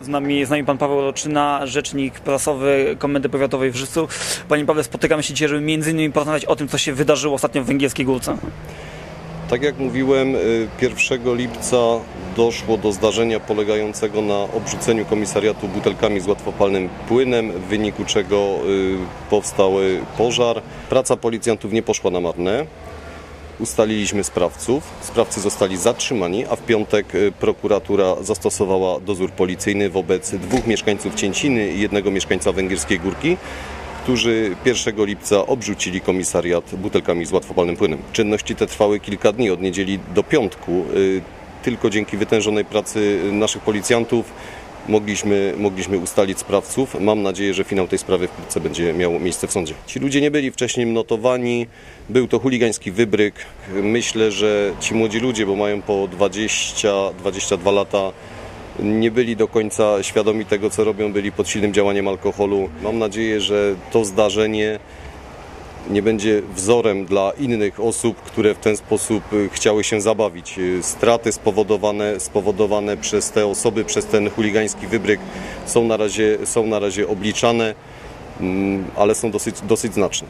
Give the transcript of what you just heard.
Z nami, z nami pan Paweł Roczyna, rzecznik prasowy Komendy Powiatowej w Żywcu. Panie Pawle, spotykamy się dzisiaj, żeby między innymi porozmawiać o tym, co się wydarzyło ostatnio w Węgierskiej Górce. Tak jak mówiłem, y, 1 lipca doszło do zdarzenia polegającego na obrzuceniu komisariatu butelkami z łatwopalnym płynem, w wyniku czego y, powstał y, pożar. Praca policjantów nie poszła na marne. Ustaliliśmy sprawców. Sprawcy zostali zatrzymani, a w piątek y, prokuratura zastosowała dozór policyjny wobec dwóch mieszkańców Cięciny i jednego mieszkańca Węgierskiej Górki, którzy 1 lipca obrzucili komisariat butelkami z łatwopalnym płynem. Czynności te trwały kilka dni, od niedzieli do piątku. Y, Tylko dzięki wytężonej pracy naszych policjantów mogliśmy, mogliśmy ustalić sprawców. Mam nadzieję, że finał tej sprawy wkrótce będzie miał miejsce w sądzie. Ci ludzie nie byli wcześniej notowani, był to chuligański wybryk. Myślę, że ci młodzi ludzie, bo mają po 20-22 lata, nie byli do końca świadomi tego, co robią, byli pod silnym działaniem alkoholu. Mam nadzieję, że to zdarzenie nie będzie wzorem dla innych osób, które w ten sposób y, chciały się zabawić. Y, Straty spowodowane, spowodowane przez te osoby, przez ten chuligański wybryk są na razie, są na razie obliczane, mm, ale są dosyć, dosyć znaczne.